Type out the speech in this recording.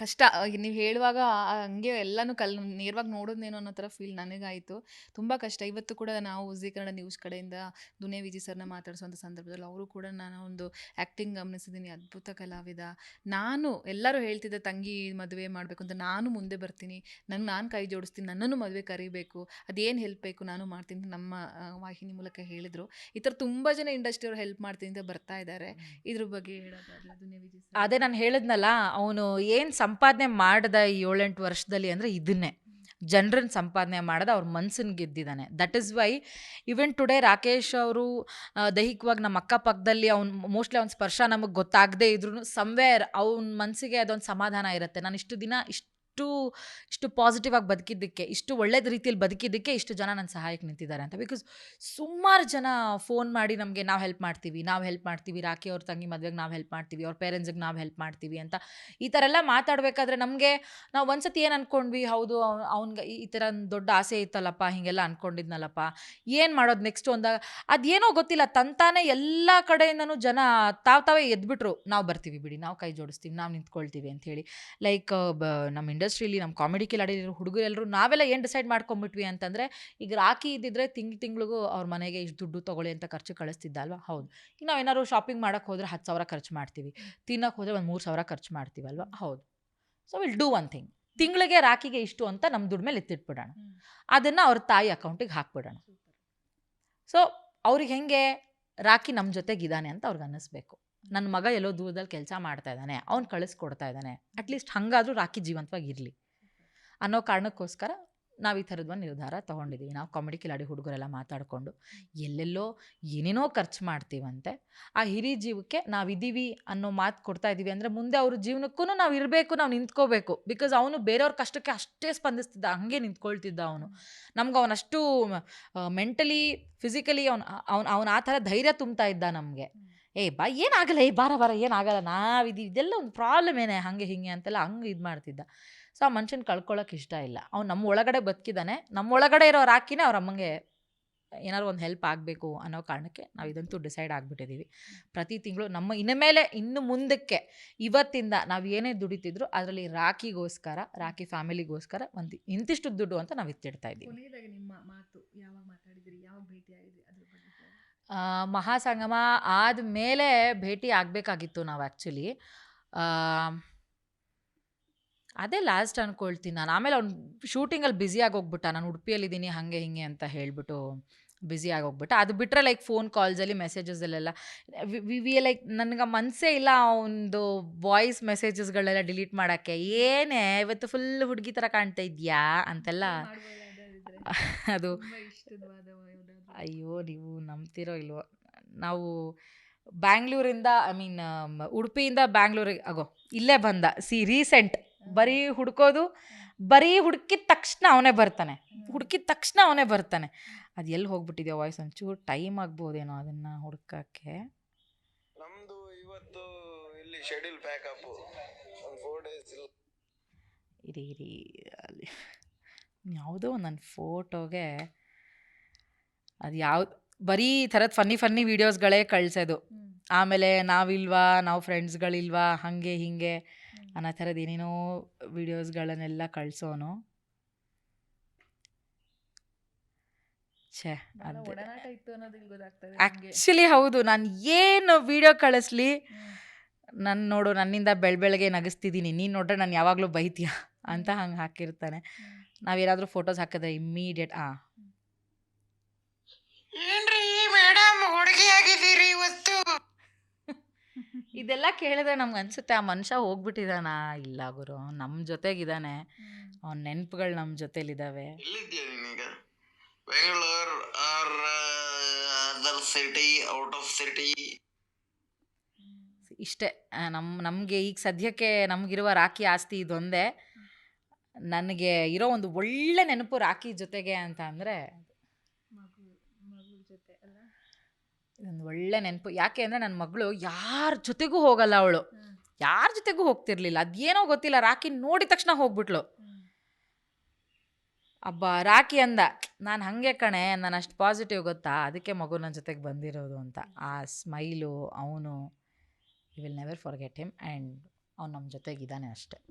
ಕಷ್ಟ. ನೀವು ಹೇಳುವಾಗ ಹಂಗೆ ಎಲ್ಲಾನು ಕಲ್ ನೇರವಾಗಿ ನೋಡೋದೇನೋ ಅನ್ನೋ ಥರ ಫೀಲ್ ನನಗಾಯಿತು. ತುಂಬ ಕಷ್ಟ. ಇವತ್ತು ಕೂಡ ನಾವು ಜಿ ಕನ್ನಡ ನ್ಯೂಸ್ ಕಡೆಯಿಂದ ದುನೇ ವಿಜಿ ಸರ್ನ ಮಾತಾಡಿಸುವಂಥ ಸಂದರ್ಭದಲ್ಲಿ ಅವರು ಕೂಡ ನಾನು ಒಂದು ಆ್ಯಕ್ಟಿಂಗ್ ಗಮನಿಸಿದ್ದೀನಿ. ಅದ್ಭುತ ಕಲಾವಿದ. ನಾನು ಎಲ್ಲರೂ ಹೇಳ್ತಿದ್ದ ತಂಗಿ ಮದುವೆ ಮಾಡಬೇಕು ಅಂತ ನಾನು ಮುಂದೆ ಬರ್ತೀನಿ. ನಂಗೆ ನಾನು ಕೈ ಜೋಡಿಸ್ತೀನಿ. ನನ್ನನ್ನು ಮದುವೆ ಕರಿಬೇಕು. ಅದೇನು ಹೆಲ್ಪ್ ಬೇಕು ನಾನು ಮಾಡ್ತೀನಿ ಅಂತ ನಮ್ಮ ವಾಹಿನಿ ಮೂಲಕ ಹೇಳಿದರು. ಈ ಥರ ತುಂಬ ಜನ ಇಂಡಸ್ಟ್ರಿಯವ್ರು ಹೆಲ್ಪ್ ಮಾಡ್ತೀನಿ ಅಂತ ಬರ್ತಾ ಇದ್ದಾರೆ. ಇದ್ರ ಬಗ್ಗೆ ಹೇಳೋದಾದ್ರೆ ದುನಿಯಾ ವಿಜಿ ಸರ್ ಅದೇ ನಾನು ಹೇಳಿದ್ನಲ್ಲ ಅವನು ಏನು ಸಂಪಾದನೆ ಮಾಡಿದ ಈ ಏಳೆಂಟು ವರ್ಷದಲ್ಲಿ ಅಂದರೆ ಇದನ್ನೇ. ಜನರನ್ನ ಸಂಪಾದನೆ ಮಾಡೋದು ಅವ್ರ ಮನ್ಸನ್ನು ಗೆದ್ದಿದ್ದಾನೆ that is why even today Rakesh ಅವರು ದೈಹಿಕವಾಗಿ ನಮ್ಮ ಅಕ್ಕಪಕ್ಕದಲ್ಲಿ ಅವ್ನು ಮೋಸ್ಟ್ಲಿ ಅವ್ನ ಸ್ಪರ್ಶ ನಮಗೆ ಗೊತ್ತಾಗದೇ ಇದ್ರು ಸಮ್ವೇರ್ ಅವ್ನ ಮನಸ್ಸಿಗೆ ಅದೊಂದು ಸಮಾಧಾನ ಇರುತ್ತೆ. ನಾನು ಇಷ್ಟು ದಿನ ಇಷ್ಟು ಇಷ್ಟು ಇಷ್ಟು ಪಾಸಿಟಿವ್ ಆಗಿ ಬದುಕಿದ್ದಕ್ಕೆ, ಇಷ್ಟು ಒಳ್ಳೇದ ರೀತಿಯಲ್ಲಿ ಬದುಕಿದ್ದಕ್ಕೆ ಇಷ್ಟು ಜನ ನನ್ನ ಸಹಾಯಕ್ಕೆ ನಿಂತಿದ್ದಾರೆ ಅಂತ. ಬಿಕಾಸ್ ಸುಮಾರು ಜನ ಫೋನ್ ಮಾಡಿ ನಮಗೆ ನಾವು ಹೆಲ್ಪ್ ಮಾಡ್ತೀವಿ, ನಾವು ಹೆಲ್ಪ್ ಮಾಡ್ತೀವಿ, ರಾಖಿ ಅವ್ರ ತಂಗಿ ಮದುವೆಗೆ ನಾವು ಹೆಲ್ಪ್ ಮಾಡ್ತೀವಿ, ಅವ್ರ ಪೇರೆಂಟ್ಸಿಗೆ ನಾವು ಹೆಲ್ಪ್ ಮಾಡ್ತೀವಿ ಅಂತ. ಈ ಥರ ಎಲ್ಲ ಮಾತಾಡಬೇಕಾದ್ರೆ ನಮಗೆ ನಾವು ಒಂದ್ಸತಿ ಏನು ಅಂದ್ಕೊಂಡ್ವಿ ಹೌದು ಅವ್ನಿಗೆ ಈ ಥರ ದೊಡ್ಡ ಆಸೆ ಇತ್ತಲ್ಲಪ್ಪ, ಹೀಗೆಲ್ಲ ಅಂದ್ಕೊಂಡಿದ್ನಲ್ಲಪ್ಪ ಏನು ಮಾಡೋದು ನೆಕ್ಸ್ಟ್ ಒಂದಾಗ ಅದೇನೋ ಗೊತ್ತಿಲ್ಲ, ತಂತಾನೆ ಎಲ್ಲ ಕಡೆಯಿಂದನೂ ಜನ ತಾವು ತಾವೇ ಎದ್ಬಿಟ್ರು, ನಾವು ಬರ್ತೀವಿ ಬಿಡಿ, ನಾವು ಕೈ ಜೋಡಿಸ್ತೀವಿ, ನಾವು ನಿಂತ್ಕೊಳ್ತೀವಿ ಅಂತ ಹೇಳಿ. ಲೈಕ್ ನಮ್ಮ ಇಂಡಸ್ಟ್ರಿಲಿ ನಮ್ಮ ಕಾಮಿಡಿ ಆಡಿರೋ ಹುಡುಗರೆಲ್ಲರೂ ನಾವೆಲ್ಲ ಏನು ಡಿಸೈಡ್ ಮಾಡ್ಕೊಂಬಿಟ್ವಿ ಅಂತಂದರೆ ಈಗ ರಾಖಿ ಇದ್ದಿದ್ರೆ ತಿಂಗ್ಳು ತಿಂಗಳಿಗೂ ಅವ್ರ ಮನೆಗೆ ಇಷ್ಟು ದುಡ್ಡು ತೊಗೊಳ್ಳಿ ಅಂತ ಖರ್ಚು ಕಳಿಸ್ತಿದ್ದ ಅಲ್ವಾ ಹೌದು. ಈಗ ನಾವು ಏನಾದ್ರು ಶಾಪಿಂಗ್ ಮಾಡೋಕ್ಕೆ ಹೋದ್ರೆ ಹತ್ತು ಸಾವಿರ ಖರ್ಚು ಮಾಡ್ತೀವಿ. ತಿನ್ನಕ್ಕೆ ಹೋದರೆ ಒಂದು ಮೂರು ಸಾವಿರ ಖರ್ಚು ಮಾಡ್ತೀವಲ್ವಾ? ಹೌದು. So will do one thing ತಿಂಗಳಿಗೆ ರಾಖಿಗೆ ಇಷ್ಟು ಅಂತ ನಮ್ಮ ದುಡ್ಡು ಮೇಲೆ ಎತ್ತಿಟ್ಬಿಡೋಣ ಅದನ್ನು ಅವ್ರ ತಾಯಿ ಅಕೌಂಟಿಗೆ ಹಾಕ್ಬಿಡೋಣ. ಸೊ ಅವ್ರಿಗೆ ಹೆಂಗೆ ರಾಖಿ ನಮ್ಮ ಜೊತೆಗಿದ್ದಾನೆ ಅಂತ ಅವ್ರಿಗೆ ಅನ್ನಿಸ್ಬೇಕು. ನನ್ನ ಮಗ ಎಲ್ಲೋ ದೂರದಲ್ಲಿ ಕೆಲಸ ಮಾಡ್ತಾ ಇದ್ದಾನೆ, ಅವ್ನು ಕಳಿಸ್ಕೊಡ್ತಾ ಇದ್ದಾನೆ. ಅಟ್ಲೀಸ್ಟ್ ಹಾಗಾದ್ರೂ ರಾಕಿ ಜೀವಂತವಾಗಿ ಇರಲಿ ಅನ್ನೋ ಕಾರಣಕ್ಕೋಸ್ಕರ ನಾವು ಈ ಥರದ್ದು ಒಂದು ನಿರ್ಧಾರ ತೊಗೊಂಡಿದ್ದೀವಿ ನಾವು ಕಾಮಿಡಿ ಕಿಲಾಡಿ ಹುಡುಗರೆಲ್ಲ ಮಾತಾಡಿಕೊಂಡು ಎಲ್ಲೆಲ್ಲೋ ಏನೇನೋ ಖರ್ಚು ಮಾಡ್ತೀವಂತೆ, ಆ ಹಿರಿ ಜೀವಕ್ಕೆ ನಾವಿದ್ದೀವಿ ಅನ್ನೋ ಮಾತು ಕೊಡ್ತಾ ಇದ್ದೀವಿ ಅಂದರೆ ಮುಂದೆ ಅವ್ರ ಜೀವನಕ್ಕೂ ನಾವು ಇರಬೇಕು, ನಾವು ನಿಂತ್ಕೋಬೇಕು. ಬಿಕಾಸ್ ಅವನು ಬೇರೆಯವ್ರ ಕಷ್ಟಕ್ಕೆ ಅಷ್ಟೇ ಸ್ಪಂದಿಸ್ತಿದ್ದ, ಹಂಗೆ ನಿಂತ್ಕೊಳ್ತಿದ್ದ ಅವನು. ನಮ್ಗೆ ಅವನಷ್ಟು ಮೆಂಟಲಿ ಫಿಸಿಕಲಿ ಅವನು ಅವ್ನು, ಅವನು ಆ ಥರ ಧೈರ್ಯ ತುಂಬ್ತಾ ಇದ್ದ ನಮಗೆ. ಏ, ಬಾ, ಏನಾಗಲ್ಲ, ಏ, ಬಾರ ಬಾರ, ಏನಾಗಲ್ಲ ನಾವಿದ್ದೀವಿ ಇದೆಲ್ಲ ಒಂದು ಪ್ರಾಬ್ಲಮ್ ಏನೇ, ಹಾಗೆ, ಹಿಂಗೆ ಅಂತೆಲ್ಲ ಹಂಗೆ ಇದು ಮಾಡ್ತಿದ್ದ. ಸೊ ಆ ಮನುಷ್ಯನ ಕಳ್ಕೊಳ್ಳೋಕೆ ಇಷ್ಟ ಇಲ್ಲ. ಅವ್ನು ನಮ್ಮ ಒಳಗಡೆ ಬದುಕಿದ್ದಾನೆ ನಮ್ಮ ಒಳಗಡೆ ಇರೋ ರಾಕಿನೇ ಅವ್ರ ಅಮ್ಮಂಗೆ ಏನಾದ್ರು ಒಂದು ಹೆಲ್ಪ್ ಆಗಬೇಕು ಅನ್ನೋ ಕಾರಣಕ್ಕೆ ನಾವು ಇದಂತೂ ಡಿಸೈಡ್ ಆಗಿಬಿಟ್ಟಿದ್ದೀವಿ ಪ್ರತಿ ತಿಂಗಳು ನಮ್ಮ ಇನ್ನು ಮೇಲೆ, ಇನ್ನು ಮುಂದಕ್ಕೆ, ಇವತ್ತಿಂದ ನಾವು ಏನೇ ದುಡಿತಿದ್ರು ಅದರಲ್ಲಿ ರಾಖಿಗೋಸ್ಕರ, ರಾಖಿ ಫ್ಯಾಮಿಲಿಗೋಸ್ಕರ ಒಂದು ಇಂತಿಷ್ಟು ದುಡ್ಡು ಅಂತ ನಾವು ಇತ್ತಿಡ್ತಾ ಇದ್ದೀವಿ. ನಿಮ್ಮ ಮಾತು ಯಾವಾಗ ಮಾತಾಡಿದ್ರಿ, ಯಾವಾಗ ಭೇಟಿ ಆಗಿದ್ರಿ ಮಹಾಸಂಗಮ ಆದಮೇಲೆ ಭೇಟಿ ಆಗಬೇಕಾಗಿತ್ತು ನಾವು ಆ್ಯಕ್ಚುಲಿ ಅದೇ ಲಾಸ್ಟ್ ಅಂದ್ಕೊಳ್ತೀನಿ ನಾನು. ಆಮೇಲೆ ಅವ್ನು ಶೂಟಿಂಗಲ್ಲಿ ಬ್ಯುಸಿಯಾಗಿ ಹೋಗ್ಬಿಟ್ಟ ನಾನು ಉಡುಪಿಯಲ್ಲಿದ್ದೀನಿ, ಹಾಗೆ ಹಿಂಗೆ ಅಂತ ಹೇಳಿಬಿಟ್ಟು ಬ್ಯುಸಿ ಆಗೋಗ್ಬಿಟ್ಟ. ಅದು ಬಿಟ್ಟರೆ ಲೈಕ್ ಫೋನ್ ಕಾಲ್ಸಲ್ಲಿ ಮೆಸೇಜಸ್ಸಲ್ಲೆಲ್ಲ ವಿ ವಿ ಲೈಕ್ ನನಗೆ ಮನಸ್ಸೇ ಇಲ್ಲ ಒಂದು ವಾಯ್ಸ್ ಮೆಸೇಜಸ್ಗಳೆಲ್ಲ ಡಿಲೀಟ್ ಮಾಡೋಕ್ಕೆ. ಏನೇ, ಇವತ್ತು ಫುಲ್ ಹುಡುಗಿ ಥರ ಕಾಣ್ತಾ ಇದೆಯಾ ಅಂತೆಲ್ಲ. ಅದು ಅಯ್ಯೋ ನೀವು ನಂಬ್ತಿರೋ ಇಲ್ವೋ? ನಾವು ಬ್ಯಾಂಗ್ಳೂರಿಂದ ಐ ಮೀನ್ ಉಡುಪಿಯಿಂದ ಬ್ಯಾಂಗ್ಳೂರಿಗೆ ಆಗೋ ಇಲ್ಲೇ ಬಂದ. ಸಿ ರೀಸೆಂಟ್ ಬರೀ ಹುಡ್ಕೋದು ಬರೀ ಹುಡುಕಿದ ತಕ್ಷಣ ಅವನೇ ಬರ್ತಾನೆ. ಹುಡುಕಿದ ತಕ್ಷಣ ಅವನೇ ಬರ್ತಾನೆ. ಅದು ಎಲ್ಲಿ ಹೋಗ್ಬಿಟ್ಟಿದ್ಯೋ ವಾಯ್ಸ್ ಒಂಚೂರು ಟೈಮ್ ಆಗ್ಬೋದೇನೋ ಅದನ್ನು ಹುಡ್ಕಕ್ಕೆ? ನಮ್ದು ಇವತ್ತು ಇಲ್ಲಿ ಶೆಡ್ಯೂಲ್ ಬ್ಯಾಕಪ್ ಒಂದು ಫೋರ್ ಡೇಸ್ ಇರಿ ಇರಿ ಅಲ್ಲಿ. ಯಾವುದೋ ನನ್ನ ಫೋಟೋಗೆ ಅದು ಯಾವ್ದು ಬರೀ ಈ ಥರದ ಫನ್ನಿ ಫನ್ನಿ ವೀಡಿಯೋಸ್ಗಳೇ ಕಳಿಸೋದು. ಆಮೇಲೆ ನಾವಿಲ್ವಾ ನಾವು ಫ್ರೆಂಡ್ಸ್ಗಳಿಲ್ವಾ ಹಾಗೆ ಹೀಗೆ ಅನ್ನೋ ಥರದ್ದು ಏನೇನೋ ವೀಡಿಯೋಸ್ಗಳನ್ನೆಲ್ಲ ಕಳ್ಸೋನು ಛೇ. ಆ್ಯಕ್ಚುಲಿ ಹೌದು ನಾನು ಏನು ವೀಡಿಯೋ ಕಳಿಸ್ಲಿ. ನಾನು ನೋಡು ನನ್ನಿಂದ ಬೆಳ್ ಬೆಳಗ್ಗೆ ನಗಿಸ್ತಿದ್ದೀನಿ ನೀನು ನೋಡ್ರೆ ನಾನು ಯಾವಾಗಲೂ ಬೈತೀಯ ಅಂತ ಹಂಗೆ ಹಾಕಿರ್ತಾನೆ. ನಾವೇನಾದರೂ ಫೋಟೋಸ್ ಹಾಕಿದ್ರೆ ಇಮ್ಮಿಡಿಯೇಟ್ ಆ. ಏನ್ರಿ ಮೇಡಮ್ ಹುಡುಗಿ ಆಗಿದ್ದೀರಿ ಇವತ್ತು? ಇದೆಲ್ಲ ಕೇಳಿದ್ರೆ ನಮ್ಗೆ ಅನ್ಸುತ್ತೆ ಆ ಮನುಷ್ಯ ಹೋಗ್ಬಿಟ್ಟಿದಾನ? ಇಲ್ಲ ಗುರು ನಮ್ಮ ಜೊತೆಗಿದ್ದಾನೆ. ಅವ್ನ ಅವನ ನೆನಪುಗಳು ನಮ್ಮ ಜೊತೆಲಿದ್ದಾವೆ ಎಲ್ಲಿದ್ಯಾ ನೀನೀಗ? Bengaluru or other city out of city ಇಷ್ಟೇ ನಮ್ಮ ನಮಗೆ ಈಗ ಸದ್ಯಕ್ಕೆ ನಮಗಿರುವ ರಾಖಿ ಆಸ್ತಿ ಇದೊಂದೇ. ನನಗೆ ಇರೋ ಒಂದು ಒಳ್ಳೆ ನೆನಪು ರಾಖಿ ಜೊತೆಗೆ ಅಂತ ಅಂದರೆ ಒಂದು ಒಳ್ಳೆ ನೆನಪು. ಯಾಕೆ ಅಂದರೆ ನನ್ನ ಮಗಳು ಯಾರ ಜೊತೆಗೂ ಹೋಗಲ್ಲ ಅವಳು. ಯಾರ ಜೊತೆಗೂ ಹೋಗ್ತಿರ್ಲಿಲ್ಲ. ಅದೇನೋ ಗೊತ್ತಿಲ್ಲ. ರಾಖಿ ನೋಡಿದ ತಕ್ಷಣ ಹೋಗ್ಬಿಟ್ಲು. ಅಬ್ಬ ರಾಖಿ ಅಂದ ನಾನು ಹಾಗೆ ಕಣೆ ನಾನು ಅಷ್ಟು ಪಾಸಿಟಿವ್ ಗೊತ್ತಾ? ಅದಕ್ಕೆ ಮಗು ನನ್ನ ಜೊತೆಗೆ ಬಂದಿರೋದು ಅಂತ. ಆ ಸ್ಮೈಲು ಅವನು you will never forget him and ಅವ್ನು ನಮ್ಮ ಜೊತೆಗಿದ್ದಾನೆ ಅಷ್ಟೆ.